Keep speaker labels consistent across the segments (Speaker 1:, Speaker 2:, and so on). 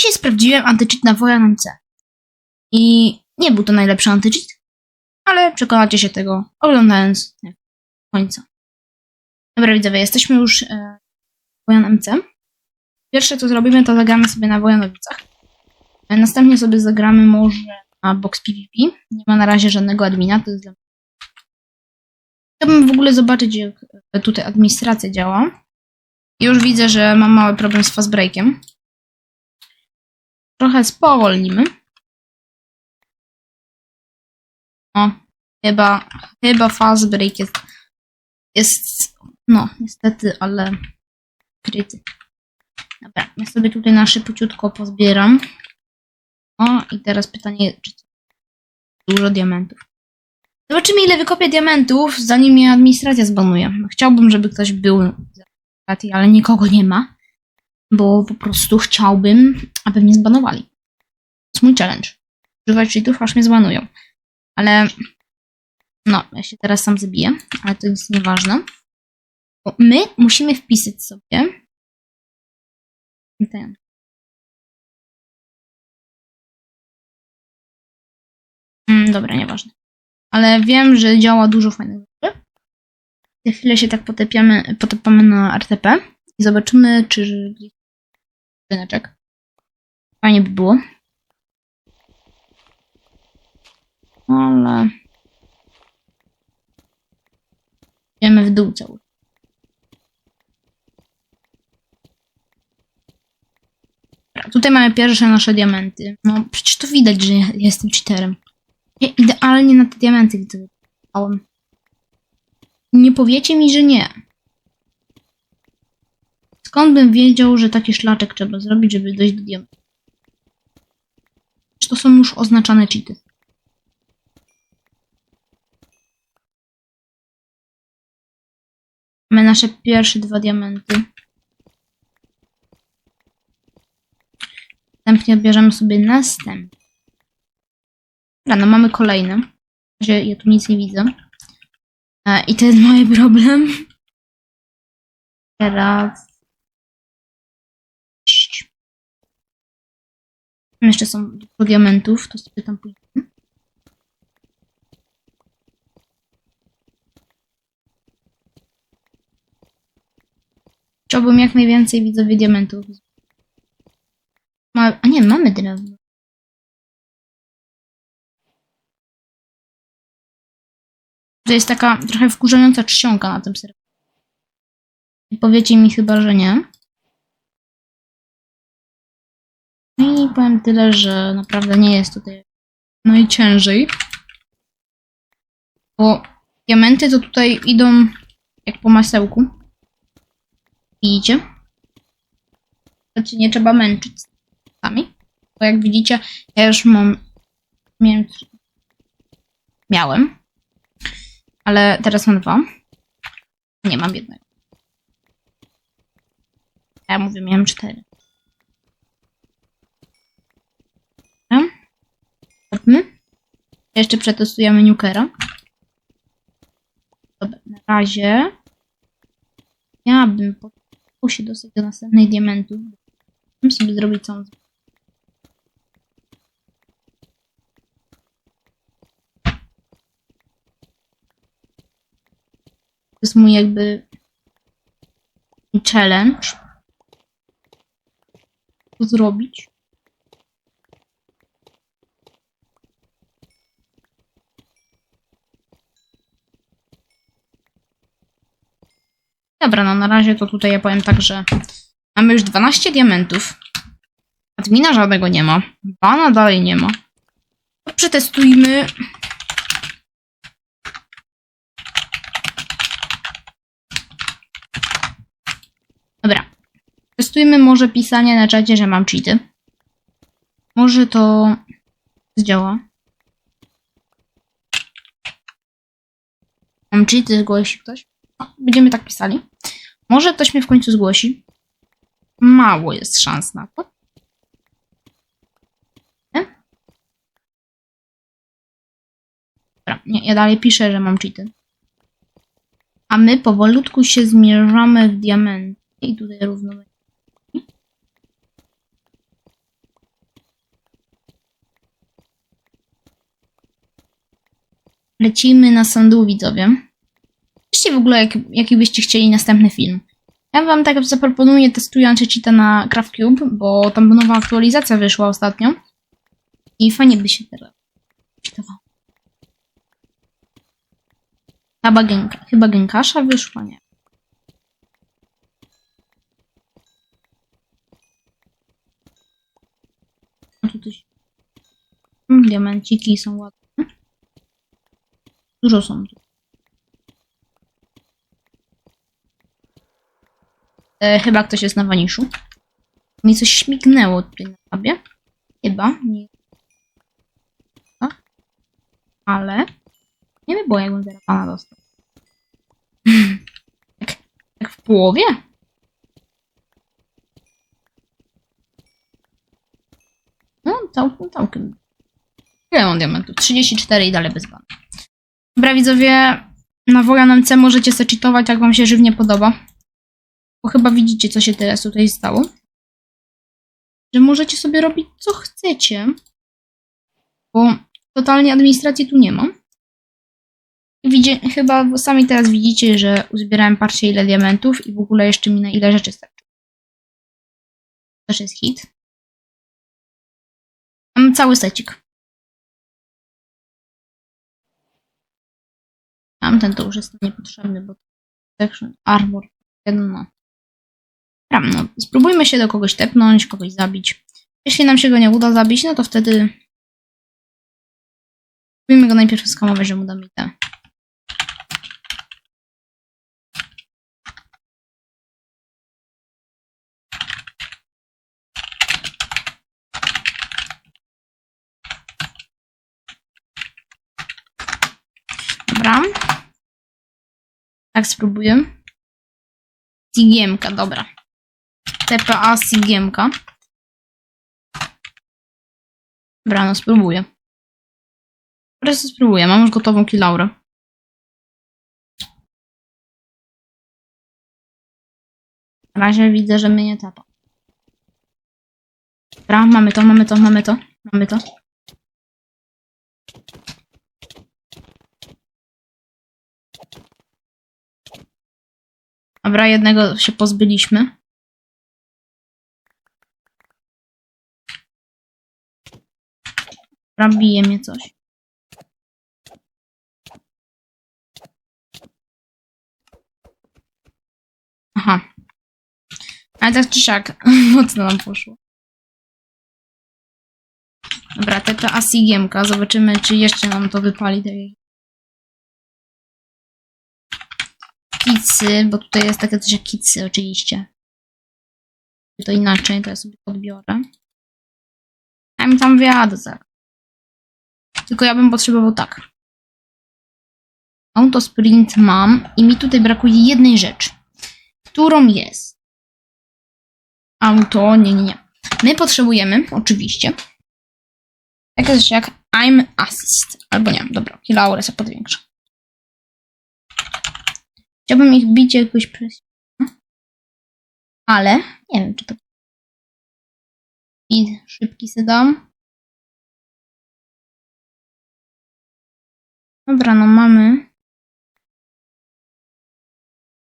Speaker 1: Dzisiaj sprawdziłem antycheat na Wojan MC. I nie był to najlepszy antycheat, ale przekonacie się tego oglądając końca. Dobra widzowie, jesteśmy już e, Wojan MC. Pierwsze co zrobimy to zagramy sobie na Wojanowicach. E, Następnie sobie zagramy może na Box PvP. Nie ma na razie żadnego admina, to jest dla Chciałbym w ogóle zobaczyć jak e, tutaj administracja działa. Już widzę, że mam mały problem z fast breakiem. Trochę spowolnimy. O, chyba, chyba fast break jest, jest, no, niestety, ale kryty. Dobra, ja sobie tutaj na szybciutko pozbieram. O, i teraz pytanie, czy dużo diamentów. Zobaczymy, ile wykopię diamentów, zanim mnie administracja zbanuje. Chciałbym, żeby ktoś był z administracji, ale nikogo nie ma, bo po prostu chciałbym, aby mnie zbanowali. To jest mój challenge. Używać cheatów, aż mnie zbanują. Ale, no, ja się teraz sam zabiję, ale to jest nieważne. Bo my musimy wpisać sobie ten. Mm, dobra, nieważne. Ale wiem, że działa dużo fajnych rzeczy. Za chwilę się tak potepiamy, potepamy na RTP i zobaczymy, czy gdzieś ryneczek. Fajnie by było. Ale... Idziemy w dół cały. Tutaj mamy pierwsze nasze diamenty. No przecież to widać, że ja jestem cheaterem. Ja idealnie na te diamenty wypałem. Nie powiecie mi, że nie. Skąd bym wiedział, że taki szlaczek trzeba zrobić, żeby dojść do diamentu? To są już oznaczane cheaty? Mamy nasze pierwsze dwa diamenty. Następnie bierzemy sobie następny. Dobra, no mamy kolejne. Ja tu nic nie widzę. E, I to jest mój problem. Teraz. Tam Jeszcze są diamentów, to sobie tam pójdziemy. Chciałbym jak najwięcej widzowie diamentów. Ma... A nie, mamy drewno. To jest taka trochę wkurzająca czcionka na tym serwerze. Powiecie mi chyba, że nie. No i powiem tyle, że naprawdę nie jest tutaj najciężej. Bo diamenty to tutaj idą jak po masełku. Widzicie? Znaczy nie trzeba męczyć sami. Bo jak widzicie, ja już mam... Miałem... Miałem. Ale teraz mam dwa. Nie, mam jednego. Ja mówię, miałem cztery. Dobra. Zróbmy. Jeszcze przetestujemy Nukera. Dobra, na razie ja bym się dostać do następnej diamentu. Bym sobie zrobić całą To jest mój jakby challenge. To zrobić. Dobra, no na razie to tutaj ja powiem tak, że mamy już 12 diamentów. Admina żadnego nie ma. Bana dalej nie ma. To przetestujmy Dobra. Testujmy może pisanie na czacie, że mam cheaty. Może to zdziała. Mam cheaty, zgłosi ktoś będziemy tak pisali. Może ktoś mnie w końcu zgłosi. Mało jest szans na to. Dobra, nie, ja dalej piszę, że mam cheaty. A my powolutku się zmierzamy w diamenty. I tutaj równo. Lecimy na sądu, widzowie. W ogóle, jak, jaki byście chcieli następny film. Ja wam tak zaproponuję, testuję Cheetah na CraftCube, bo tam nowa aktualizacja wyszła ostatnio. I fajnie by się teraz czytało. Chyba, genka, chyba Genkasza wyszła, nie. Tu coś... Mm, Diamenciki są ładne. Dużo są tu. E, chyba ktoś jest na waniszu. Mi coś śmignęło tutaj na tabie. Chyba. Nie. A? Ale. Nie by było, jakbym teraz pana dostał. tak, tak w połowie? No, całkiem, całkiem. Ile mam diamentów? 34 i dalej bez bana. Dobra, widzowie, na Wojan MC możecie se cheatować, jak wam się żywnie podoba. Bo chyba widzicie, co się teraz tutaj stało. Że możecie sobie robić, co chcecie. Bo totalnie administracji tu nie ma. Widzie, chyba sami teraz widzicie, że uzbierałem patrzcie ile diamentów i w ogóle jeszcze mi na ile rzeczy starczy. Też jest hit. Mam cały secik. Tamten to już jest niepotrzebny, bo protection, armor, no. Dobra, no, spróbujmy się do kogoś tepnąć, kogoś zabić. Jeśli nam się go nie uda zabić, no to wtedy spróbujmy go najpierw skamować, że mu damy te. Dobra. Tak spróbuję. Sigiemka, dobra. TPA Sigiemka. Dobra, no spróbuję. Teraz spróbuję, mam już gotową kilaurę. Na razie widzę, że mnie nie tapa. Dobra, mamy to, mamy to, mamy to, mamy to. Dobra, jednego się pozbyliśmy. Dobra, bije mnie coś. Aha. Ale tak czy siak, mocno nam poszło. Dobra, TPA Sigiemka. Zobaczymy, czy jeszcze nam to wypali. Kicy, bo tutaj jest takie coś jak kicy oczywiście. To inaczej, to ja sobie podbiorę. Ja mi tam wyjadę zaraz. Tylko ja bym potrzebował tak. Auto sprint mam i mi tutaj brakuje jednej rzeczy. Którą jest? Auto, nie, nie, nie. My potrzebujemy, oczywiście, takie coś jak I'm assist. Albo nie, dobra, Kilaurę sobie podwiększę. Chciałbym ich bić jakoś presją. Ale nie wiem, czy to. I szybki se dam. Dobra, no mamy.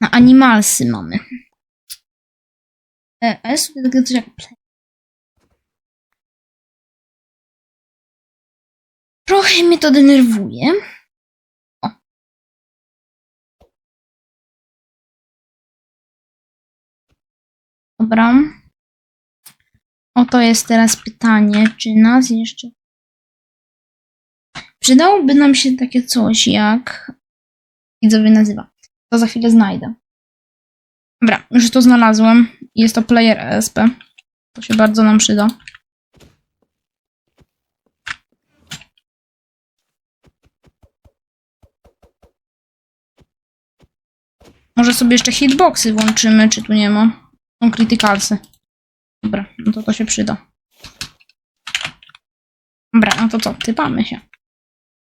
Speaker 1: Na animalsy mamy. E, a jest takie coś jak. Trochę mnie to denerwuje. O. Dobra. Oto jest teraz pytanie, czy nas jeszcze. Przydałoby nam się takie coś jak. Widzowie nazywa. To za chwilę znajdę. Dobra, już to znalazłem. Jest to player ESP. To się bardzo nam przyda. Może sobie jeszcze hitboxy włączymy, czy tu nie ma. Są krytykalsy. Dobra, no to to się przyda. Dobra, no to co? Typamy się.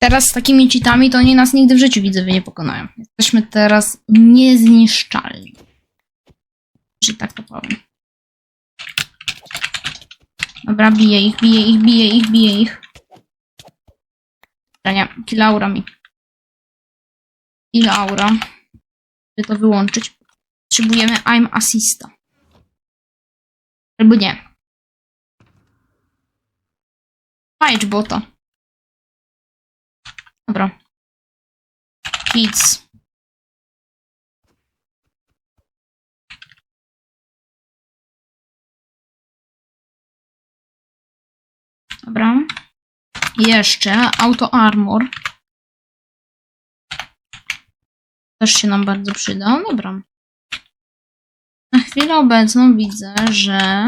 Speaker 1: Teraz z takimi cheatami to oni nas nigdy w życiu widzowie nie pokonają. Jesteśmy teraz niezniszczalni. Że tak to powiem. Dobra, bije ich, bije ich, bije ich, bije ich. Dobra, nie, kilaura mi. I Laura. By to wyłączyć. Potrzebujemy I'm Assista. Albo nie. Bota. Dobra. Kids. Dobra. Jeszcze Auto Armor. Też się nam bardzo przyda. Dobra. Na chwilę obecną widzę, że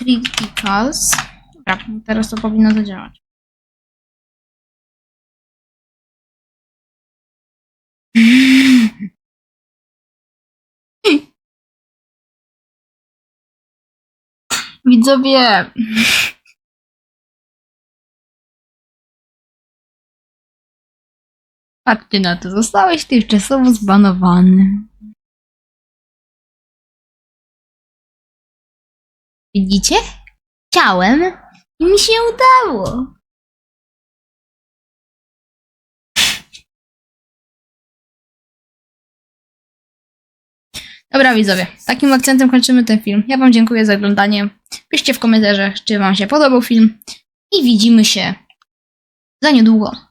Speaker 1: Criticals. Dobra, teraz to powinno zadziałać. Widzowie. Patrzcie na to, zostałeś tymczasowo zbanowany. Widzicie? Chciałem i mi się udało. Dobra widzowie, takim akcentem kończymy ten film. Ja wam dziękuję za oglądanie. Piszcie w komentarzach, czy wam się podobał film i widzimy się za niedługo.